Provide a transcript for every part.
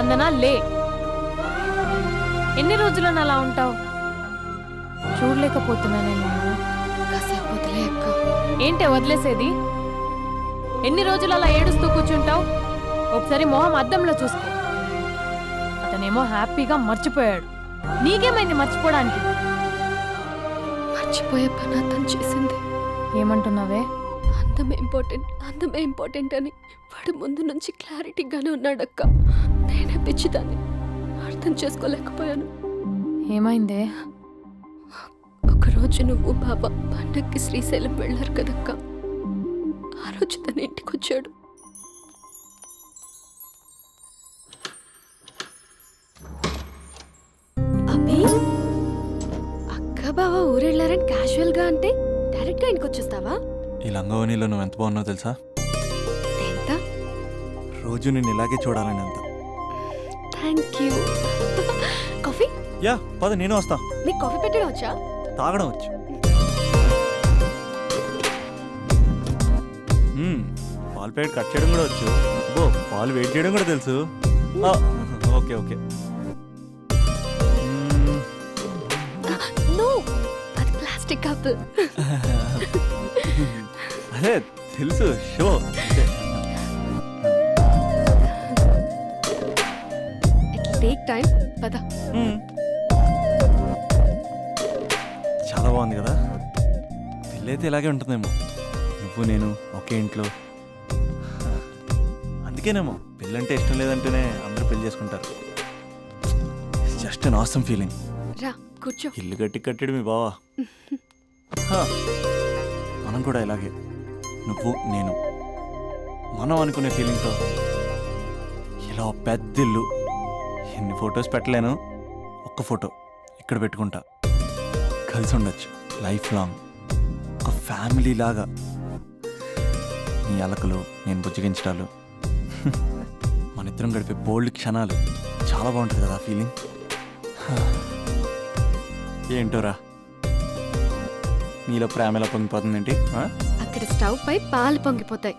స్పందన లే. ఎన్ని రోజులను అలా ఉంటావు? చూడలేకపోతున్నానే నేను. కాసేపు వదిలే అక్క. ఏంటే వదిలేసేది? ఎన్ని రోజులు అలా ఏడుస్తూ కూర్చుంటావు? ఒకసారి మొహం అద్దంలో చూసుకో. అతనేమో హ్యాపీగా మర్చిపోయాడు. నీకేమైంది మర్చిపోవడానికి? మర్చిపోయే పని అతను చేసింది. ఏమంటున్నావే? అందమే ఇంపార్టెంట్ అందమే ఇంపార్టెంట్ అని వాడు ముందు నుంచి క్లారిటీగానే ఉన్నాడక్క. నేనే పిచ్చిదాన్ని. అర్థం చేసుకోలేకపోయాను. ఏమైందే? ఒకరోజు నువ్వు బాబా పండక్కి శ్రీశైలం వెళ్ళారు కదక్క. ఆ రోజు తన ఇంటికి వచ్చాడు అక్క బావ ఊరెళ్ళారని క్యాజువల్గా అంటే డైరెక్ట్గా ఇంటికి వచ్చేస్తావా ఈ లంగవనిలో నువ్వు ఎంత బాగున్నావు తెలుసా? ఎంత? రోజు నేను ఇలాగే చూడాలని అంత. Thank you. కాఫీ? యా పద నేను వస్తా. నీకు కాఫీ పెట్టడం వచ్చా? తాగడం వచ్చు. మ్మ్, పాలు ప్యాకెట్ కట్ చేయడం కూడా వచ్చు. బో పాలు వెయిట్ చేయడం కూడా తెలుసు. ఆ, ఓకే ఓకే. మ్మ్, నో అది ప్లాస్టిక్ కప్ అదే తెలుసు. షో. టేక్ టైం పద. చాలా బాగుంది కదా. పెళ్ళైతే ఇలాగే ఉంటుందేమో. నువ్వు నేను ఒకే ఇంట్లో. అందుకేనేమో పెళ్ళంటే ఇష్టం లేదంటేనే అందరూ పెళ్ళి చేసుకుంటారు. జస్ట్ అన్ ఆసమ్ ఫీలింగ్ రా కూర్చో. ఇల్లు కట్టి కట్టాడు మీ బావా. మనం కూడా ఇలాగే. నువ్వు నేను. మనం అనుకునే ఫీలింగ్తో ఇలా పెద్ద ఇల్లు ఎన్ని ఫొటోస్ పెట్టలేను? ఒక్క ఫోటో ఇక్కడ పెట్టుకుంటా. కలిసి ఉండొచ్చు. లైఫ్ లాంగ్ ఒక ఫ్యామిలీ లాగా. నీ అలకలు నేను బుజ్జగించడాలు. మన ఇద్దరం గడిపే బోల్డ్ క్షణాలు. చాలా బాగుంటుంది కదా ఫీలింగ్ ఏంటోరా? నీలో ప్రేమ ఎలా పొంగిపోతుందేంటి? ఇక్కడ స్టవ్ పై పాలు పొంగిపోతాయి.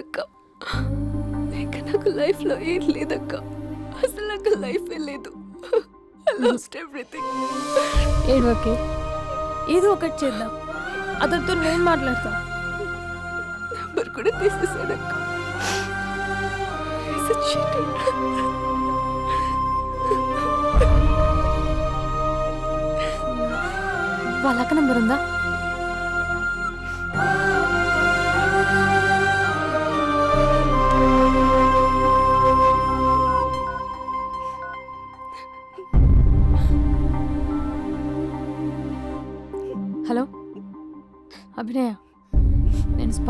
అయిందక్క ఇక నాకు లైఫ్లో ఏం లేదక్క. అసలు నాకు లైఫ్ లేదు. లాస్ట్ ఎవ్రీథింగ్ ఏడవకే ఏదో ఒకటి చేద్దాం. అతనితో నేను మాట్లాడతా. నెంబర్ కూడా తీసేసాడక్క He's a cheater. వాళ్ళ అక్క నంబర్ ఉందా?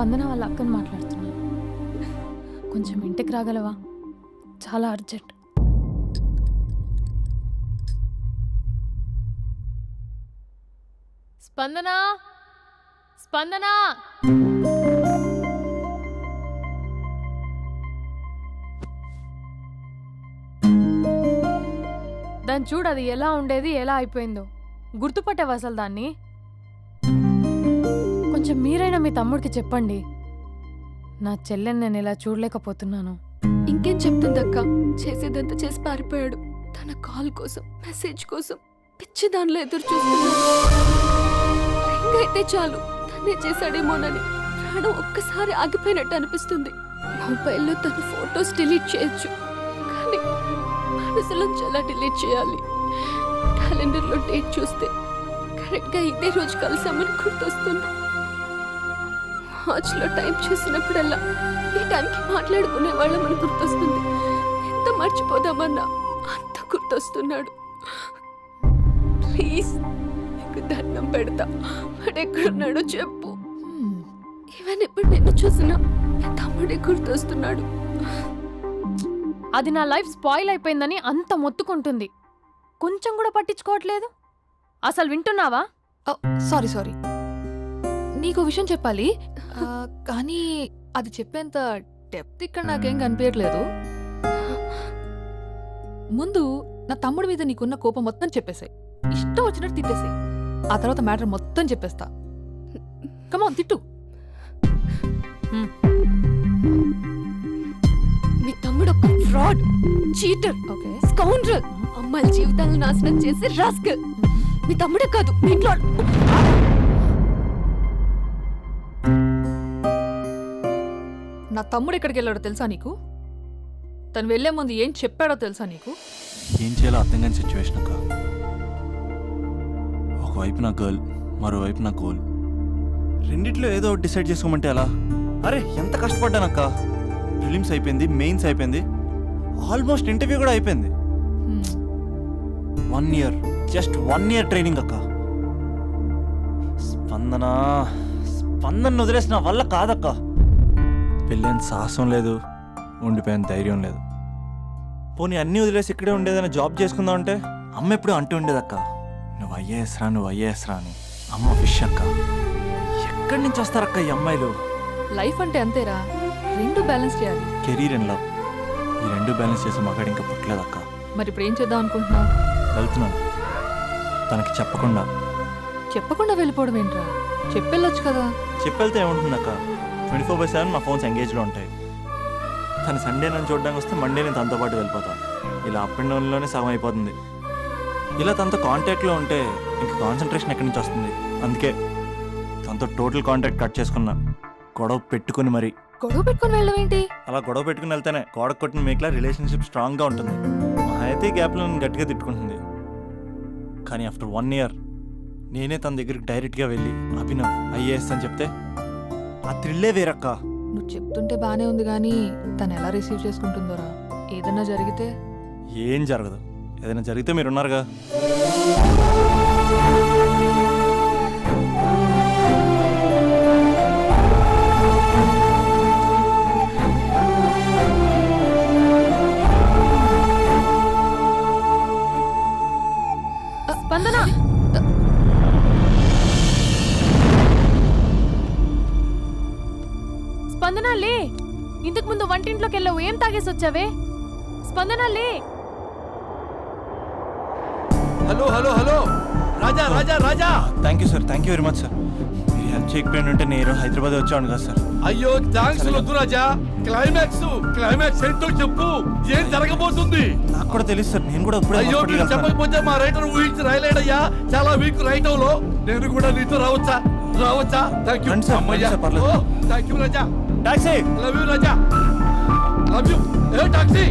వందన స్పందన వాళ్ళ అక్కని మాట్లాడుతున్నాను. కొంచెం ఇంటికి రాగలవా? చాలా అర్జెంట్. స్పందన? స్పందన? దాన్ని చూడు అది ఎలా ఉండేది ఎలా అయిపోయిందో. గుర్తుపట్టావు అసలు దాన్ని? కొంచెం మీరైనా మీ తమ్ముడికి చెప్పండి. నా చెల్లెని నేను ఇలా చూడలేకపోతున్నాను. ఇంకేం చెప్తుందక్క? చేసేదంతా చేసి పారిపోయాడు. తన కాల్ కోసం మెసేజ్ కోసం పిచ్చి దానిలో ఎదురు చూస్తున్నాడు. అయితే చాలు తనే చేశాడేమోనని ప్రాణం ఒక్కసారి ఆగిపోయినట్టు అనిపిస్తుంది. మొబైల్లో తన ఫొటోస్ డిలీట్ చేయొచ్చు కానీ మనసులోంచి ఎలా డిలీట్ చేయాలి. క్యాలెండర్లో డేట్ చూస్తే కరెక్ట్గా ఇదే రోజు కలిసామని గుర్తొస్తుంది. వాచ్లో టైం చూసినప్పుడల్లా ఈ టైంకి మాట్లాడుకునే వాళ్ళమని గుర్తొస్తుంది. ఎంత మర్చిపోదామన్నా అంత గుర్తొస్తున్నాడు. ప్లీజ్ నీకు దండం పెడతా. వాడు ఎక్కడున్నాడో చెప్పు ఈవెన్ ఇప్పుడు నిన్ను చూసినా తమ్ముడే గుర్తొస్తున్నాడు. అది నా లైఫ్ స్పాయిల్ అయిపోయిందని అంత మొత్తుకుంటుంది. కొంచెం కూడా పట్టించుకోవట్లేదు? అసలు వింటున్నావా? Sorry sorry. నీకు విషయం చెప్పాలి. ఆ, కానీ అది చెప్పేంత డెప్త్ ఇక్కడ నాకేం కనిపించట్లేదు ముందు నా తమ్ముడి మీద నీకున్న కోపం మొత్తం చెప్పేసాయి. ఇష్టం వచ్చినట్టు తిట్టేసాయి. ఆ తర్వాత మ్యాటర్ మొత్తం చెప్పేస్తా. కమాన్ తిట్టు. మీ తమ్ముడు ఒక ఫ్రాడ్ చీటర్ ఓకే స్కౌండ్రల్ అమ్మాయిల జీవితాలను నాశనం చేసి రాస్కల్ మీ తమ్ముడే కాదు మీ ఇంట్లో నా తమ్ముడు ఎక్కడికి వెళ్ళాడో తెలుసా నీకు? తను వెళ్ళే ముందు ఏం చెప్పాడో తెలుసా నీకు? ఏం చేయాలో అర్థం కాని సిచ్యువేషన్ అక్క. ఒకవైపు నా గర్ల్ మరోవైపు నా గోల్. రెండిట్లో ఏదో ఒకటి డిసైడ్ చేసుకోమంటే ఎలా? అరే ఎంత కష్టపడ్డానక్క ఫిలిమ్స్ అయిపోయింది మెయిన్స్ అయిపోయింది. ఆల్మోస్ట్ ఇంటర్వ్యూ కూడా అయిపోయింది. One year just one year training అక్క. స్పందన స్పందన వదిలేసిన వల్ల కాదక్క. పెళ్ళైన సాహసం లేదు ఉండిపోయిన ధైర్యం లేదు. పోనీ అన్నీ వదిలేసి ఇక్కడే ఉండేదైనా జాబ్ చేసుకుందాం అంటే? అమ్మ ఎప్పుడు అంటూ ఉండేదక్క నువ్వు ఐఏఎస్ రా నువ్వు ఐఏఎస్ రా అని. అమ్మ ఫిష్ అక్క ఎక్కడి నుంచి వస్తారక్క ఈ అమ్మాయిలు? లైఫ్ అంటే అంతేరా రెండు బ్యాలెన్స్ చేయాలి. Career and love. ఈ రెండు బ్యాలెన్స్ చేసే మగాడు ఇంకా పుట్టలేదక్క. మరి ఇప్పుడు ఏం చేద్దాం అనుకుంటున్నావు? వెళ్తున్నాను. తనకి చెప్పకుండా. చెప్పకుండా వెళ్ళిపోవడం ఏంట్రా చెప్పెళ్ళొచ్చు కదా. చెప్పెళ్తే ఏముంటుందక్క? ట్వంటీ ఫోర్ బై సెవెన్ నా ఫోన్స్ ఎంగేజ్లో ఉంటాయి. తను సండే నన్ను చూడడానికి వస్తే మండే నేను తనతో పాటు వెళ్ళిపోతాను. ఇలా అప్ అండ్ డౌన్లోనే సగం అయిపోతుంది. ఇలా తనతో కాంటాక్ట్లో ఉంటే ఇంక కాన్సన్ట్రేషన్ ఎక్కడి నుంచి వస్తుంది? అందుకే తనతో టోటల్ కాంటాక్ట్ కట్ చేసుకున్నా. గొడవ పెట్టుకుని మరి. గొడవ పెట్టుకొని వెళ్ళడం ఏంటి? అలా గొడవ పెట్టుకుని వెళ్తేనే గోడ కొట్టిన మేకలా రిలేషన్షిప్ స్ట్రాంగ్గా ఉంటుంది. మా అయితే గ్యాప్లో నన్ను గట్టిగా తిట్టుకుంటుంది. కానీ ఆఫ్టర్ వన్ ఇయర్ నేనే తన దగ్గరికి డైరెక్ట్గా వెళ్ళి అభినవ్ ఐఏఎస్ అని చెప్తే ఆ థ్రిల్లే వేరక్క. నువ్వు చెప్తుంటే బానే ఉంది కానీ తను ఎలా రిసీవ్ చేసుకుంటుందోరా? ఏదన్నా జరిగితే? ఏం జరగదు. ఏదైనా జరిగితే మీరు స్పందన లే ఇంతకు ముందు వంటింట్లోకి వెళ్ళావు ఏం తాగేసి వచ్చావే? స్పందన లే hello hello hello. Raja Raja Raja. Thank you sir. Thank you very much sir. మీరు హెల్ప్ చేయకపోయిన ఉంటే నేను హైదరాబాద్ వచ్చాను కదా సార్. అయ్యో థ్యాంక్స్ వద్దు రాజా. క్లైమాక్స్ క్లైమాక్స్ ఏంటో చెప్పు. ఏం జరగబోతుంది? నాకు కూడా తెలియదు సార్. నేను కూడా ఇప్పుడే అయ్యో మీరు. చెప్పకపోతే మా రైటర్ ఊహించి రాయలేడయ్యా. చాలా వీక్ రైటంలో నేను కూడా నీతో రావచ్చా? రావచ్చా? థ్యాంక్ యూ పర్లేదు. Thank you Raja. Taxi love you Raja love you A taxi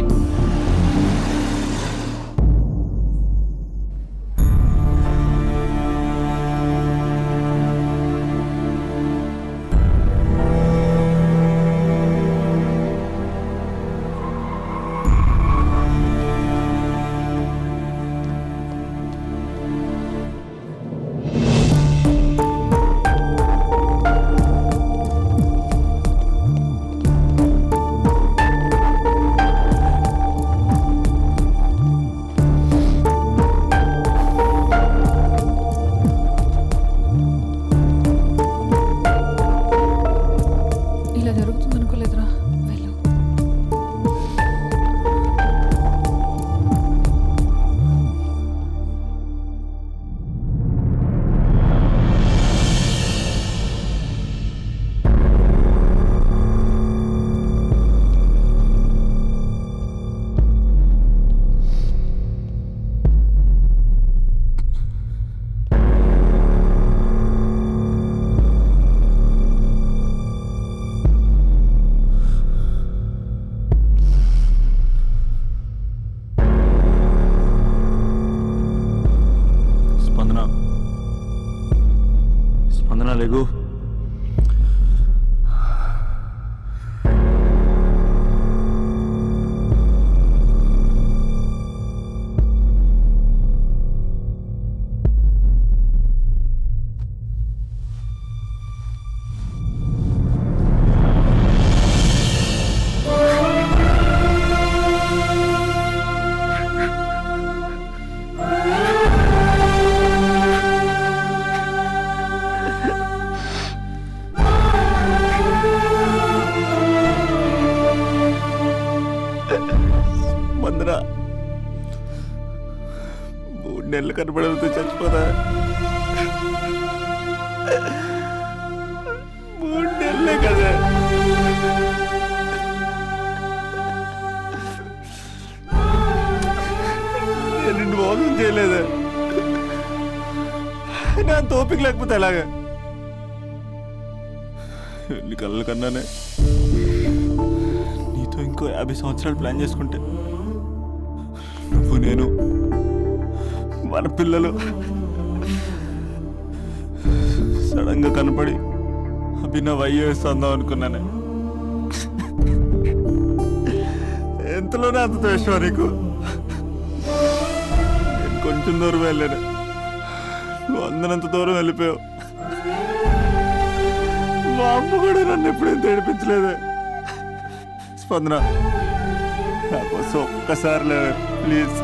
మందరా మూడు నెలలు కనపడకపోతే చచ్చిపోదా మూడు నెలలే కదా. నేను మోసం చేయలేదు. నా తోపిక లేకపోతే ఎలాగా? ఎన్ని కళ్ళ కన్నానే. నీతో ఇంకో యాభై సంవత్సరాలు ప్లాన్ చేసుకుంటే నువ్వు నేను. మన పిల్లలు సడన్గా కనపడి అభినవ్ ఐఏఎస్ అందాం అనుకున్నానే. ఎంతలోనే అంత ద్వేషం నీకు? నేను కొంచెం దూరం వెళ్ళాను. నువ్వు అందనంత దూరం వెళ్ళిపోయావు. మా అమ్మ కూడా నన్ను ఎప్పుడేం తేడిపించలేదే. స్పందన నా కోసం ఒక్కసారి లేవే ప్లీజ్.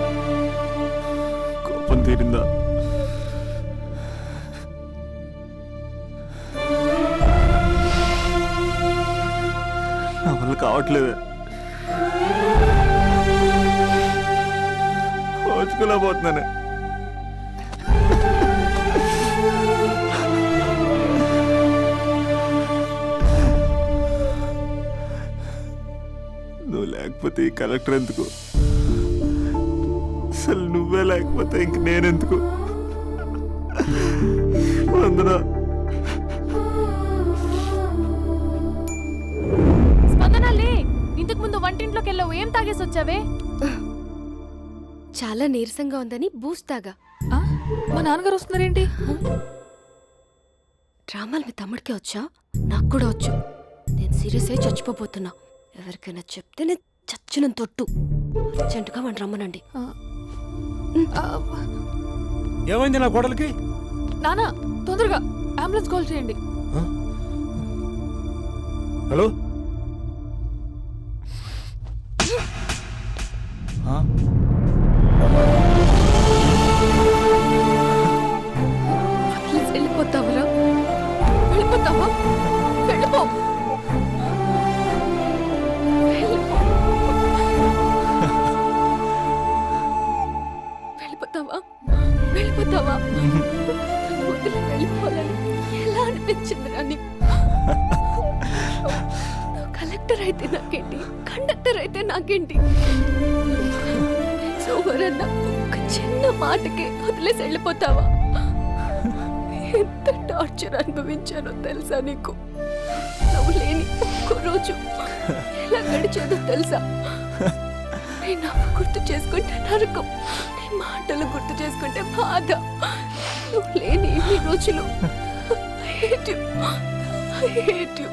కోపం తీరిందా? నా వల్ల కావట్లేదే. ఓచుకోలేకపోతున్నానే నువ్వు లేకపోతే ఈ కలెక్టర్ ఎందుకు? అసలు నువ్వే లేకపోతే ఇంక నేనెందుకు? వందనా? స్పందన లే ఇంతకు ముందు వంటింట్లోకి వెళ్ళావు ఏం తాగేసి వచ్చావే? చాలా నీరసంగా ఉందని బూస్ట్ తాగా. ఆ? మా నాన్నగారు వస్తున్నారేంటి? డ్రామాలు మీ తమ్ముడికే వచ్చా? నాకు కూడా వచ్చు. నేను సీరియస్ అయి చచ్చిపోబోతున్నా. ఎవరికైనా చెప్తే నేను చచ్చిన తొట్టు. అర్జెంటుగా మన రమ్మనండి. ఏమైంది నా కోడలికి? నాన్న తొందరగా అంబులెన్స్ కాల్ చేయండి. హలో? వెళ్ళిపోతావరా? వెళ్ళిపోతావా? వెళ్ళిపో వెళ్ళిపో. టార్చర్ అనుభవించానో తెలుసా నీకు? నువ్వు లేని ఒక్క రోజు ఎలా గడిచేదో తెలుసా? నేను గుర్తు చేసుకుంటే నరకం నీ మాటలు గుర్తు చేసుకుంటే బాధ. నువ్వు లేని ఇన్ని రోజులు Thank you.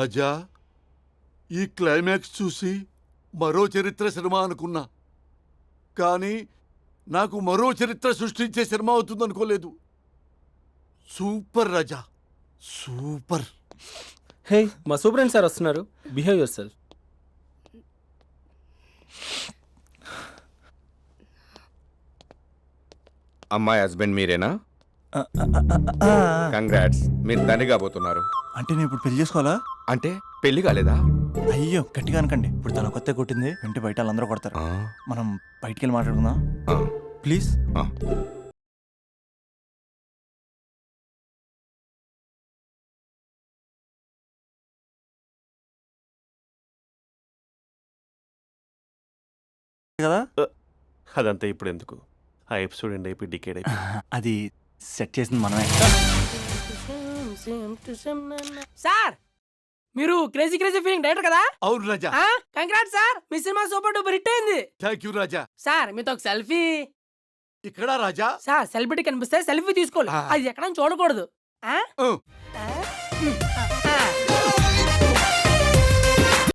రాజా ఈ క్లైమాక్స్ చూసి మరో చరిత్ర సినిమా అనుకున్నా. కానీ నాకు మరో చరిత్ర సృష్టించే సినిమా అవుతుంది అనుకోలేదు సూపర్ రాజా సూపర్. హే మా సూపరెంట్ సార్ వస్తున్నారు. బిహేవ్ యువర్ సెల్ఫ్ అమ్మాయి హస్బెండ్ మీరేనా. కంగ్రాట్స్ మీరు తండ్రి కాబోతున్నారు. అంటే నేను ఇప్పుడు పెళ్ళి చేసుకోవాలా? అంటే పెళ్ళి కాలేదా? అయ్యో గట్టిగా అనకండి. ఇప్పుడు తన కొత్త కొట్టింది వింటే బయట వాళ్ళందరూ కొడతారు. మనం బయటికి వెళ్ళి మాట్లాడుకుందాం. ప్లీజ్. కదా? అదంతా ఇప్పుడు ఎందుకు? ఆ ఎపిసోడ్ ఎండ్ అయిపోయి డికేడ్ అయిపోయి. అది సెట్ చేసింది మనమే. సార్ మీరు క్రేజీ క్రేజీ ఫీలింగ్ డైరెక్టర్ కదా? అవును రాజా. కంగ్రాట్ సార్ మీ సినిమా సూపర్ డూపర్ హిట్ అయింది. Thank you Raja. సార్ మీతో ఒక సెల్ఫీ. ఇక్కడ రాజా? సార్ సెలబ్రిటీ కనిపిస్తే సెల్ఫీ తీసుకోవాలి. అది ఎక్కడ చూడకూడదు. ఆ? ఓ. ఆ?